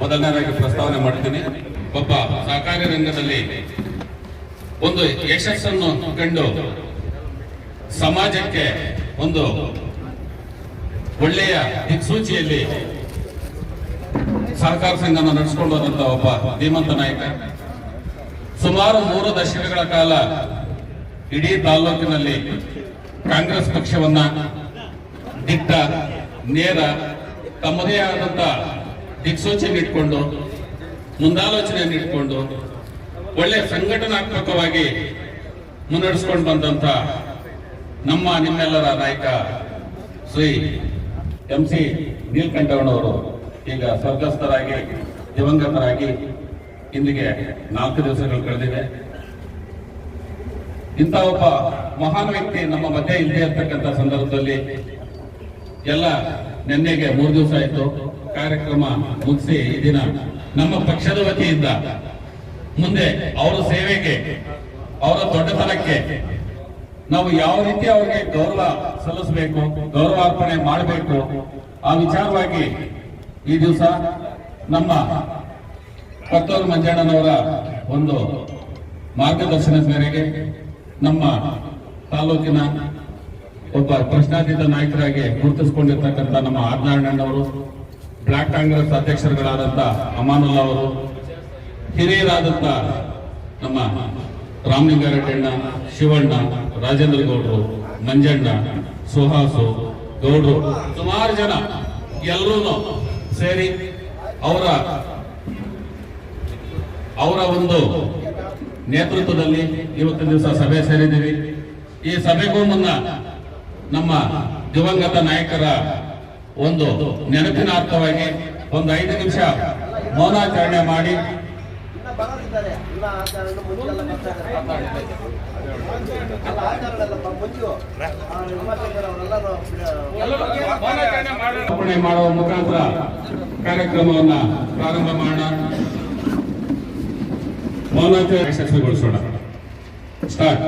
ಮೊದಲನೇದಾಗಿ ಪ್ರಸ್ತಾವನೆ ಮಾಡ್ತೀನಿ. ಒಬ್ಬ ಸಹಕಾರಿ ರಂಗದಲ್ಲಿ ಒಂದು ಯಶಸ್ಸನ್ನು ಕಂಡು ಸಮಾಜಕ್ಕೆ ಒಂದು ಒಳ್ಳೆಯ ದಿಕ್ಸೂಚಿಯಲ್ಲಿ ಸಹಕಾರ ಸಂಘನ ನಡೆಸಿಕೊಂಡು ಹೋದಂತ ಒಬ್ಬ ಧೀಮಂತ ನಾಯಕ. ಸುಮಾರು ಮೂರು ದಶಕಗಳ ಕಾಲ ಇಡೀ ತಾಲೂಕಿನಲ್ಲಿ ಕಾಂಗ್ರೆಸ್ ಪಕ್ಷವನ್ನ ದಿಟ್ಟ, ನೇರ ತಮ್ಮದೇ ಆದಂತ ದಿಕ್ಸೂಚಿಯನ್ನು ಇಟ್ಕೊಂಡು, ಮುಂದಾಲೋಚನೆಯನ್ನು ಇಟ್ಕೊಂಡು, ಒಳ್ಳೆ ಸಂಘಟನಾತ್ಮಕವಾಗಿ ಮುನ್ನಡೆಸ್ಕೊಂಡು ಬಂದಂತ ನಮ್ಮ ನಿಮ್ಮೆಲ್ಲರ ನಾಯಕ ಶ್ರೀ ಎಂ ಸಿ ನೀಲಕಂಠವಣ್ಣವರು ಈಗ ಸ್ವರ್ಗಸ್ಥರಾಗಿ, ದಿವಂಗತರಾಗಿ ಇಂದಿಗೆ ನಾಲ್ಕು ದಿವಸಗಳು ಕಳೆದಿವೆ. ಇಂಥ ಒಬ್ಬ ಮಹಾನ್ ವ್ಯಕ್ತಿ ನಮ್ಮ ಮಧ್ಯೆ ಇಲ್ಲದೆ ಇರ್ತಕ್ಕಂಥ ಸಂದರ್ಭದಲ್ಲಿ ಎಲ್ಲ ನಿನ್ನೆಗೆ ಮೂರು ದಿವಸ ಆಯ್ತು. ಕಾರ್ಯಕ್ರಮ ಮುಗಿಸಿ ಈ ದಿನ ನಮ್ಮ ಪಕ್ಷದ ವತಿಯಿಂದ ಮುಂದೆ ಅವರ ಸೇವೆಗೆ, ಅವರ ದೊಡ್ಡತನಕ್ಕೆ ನಾವು ಯಾವ ರೀತಿ ಅವರಿಗೆ ಗೌರವ ಸಲ್ಲಿಸಬೇಕು ಗೌರವಾರ್ಪಣೆ ಮಾಡಬೇಕು, ಆ ವಿಚಾರವಾಗಿ ಈ ದಿವಸ ನಮ್ಮ ಕೊತ್ತೂರು ಮಂಜಣ್ಣನವರ ಒಂದು ಮಾರ್ಗದರ್ಶನದ ಮೇರೆಗೆ ನಮ್ಮ ತಾಲೂಕಿನ ಒಬ್ಬ ಪ್ರಶ್ನಾತೀತ ನಾಯಕರಾಗಿ ಗುರುತಿಸಿಕೊಂಡಿರ್ತಕ್ಕಂಥ ನಮ್ಮ ಆರ್ನಾಳಣ್ಣವರು ಬ್ಲಾಕ್ ಕಾಂಗ್ರೆಸ್ ಅಧ್ಯಕ್ಷರುಗಳಾದಂಥ ಅಮಾನುಲ್ಲಾ ಅವರು, ಹಿರಿಯರಾದಂಥ ನಮ್ಮ ರಾಮಲಿಂಗಾರೆಡ್ಡಣ್ಣ ಶಿವಣ್ಣ, ರಾಜೇಂದ್ರ ಗೌಡರು, ಮಂಜಣ್ಣ, ಸುಹಾಸು, ಗೌಡರು, ಸುಮಾರು ಜನ ಎಲ್ಲರೂ ಸೇರಿ ಅವರ ಅವರ ಒಂದು ನೇತೃತ್ವದಲ್ಲಿ ಇವತ್ತಿನ ದಿವಸ ಸಭೆ ಸೇರಿದ್ದೀವಿ. ಈ ಸಭೆಗೂ ಮುನ್ನ ನಮ್ಮ ದಿವಂಗತ ನಾಯಕರ ಒಂದು ನೆನಪಿನ ಅರ್ಥವಾಗಿ ಒಂದು ಐದು ನಿಮಿಷ ಮೌನಾಚರಣೆ ಮಾಡಿ. ಅರ್ಪಣೆ ಮಾಡುವ ಮುಖಾಂತರ ಕಾರ್ಯಕ್ರಮವನ್ನ ಪ್ರಾರಂಭ ಮಾಡೋಣ. ಮೌನಾಚರಣೆ ಯಶಸ್ವಿಗೊಳಿಸೋಣ. ಸ್ಟಾರ್ಟ್.